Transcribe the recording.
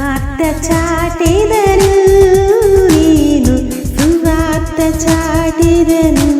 ಸುವಾರ್ತ ಚಾಟಿದನು ನೀನು ಸುವಾರ್ತ ಚಾಟಿದನು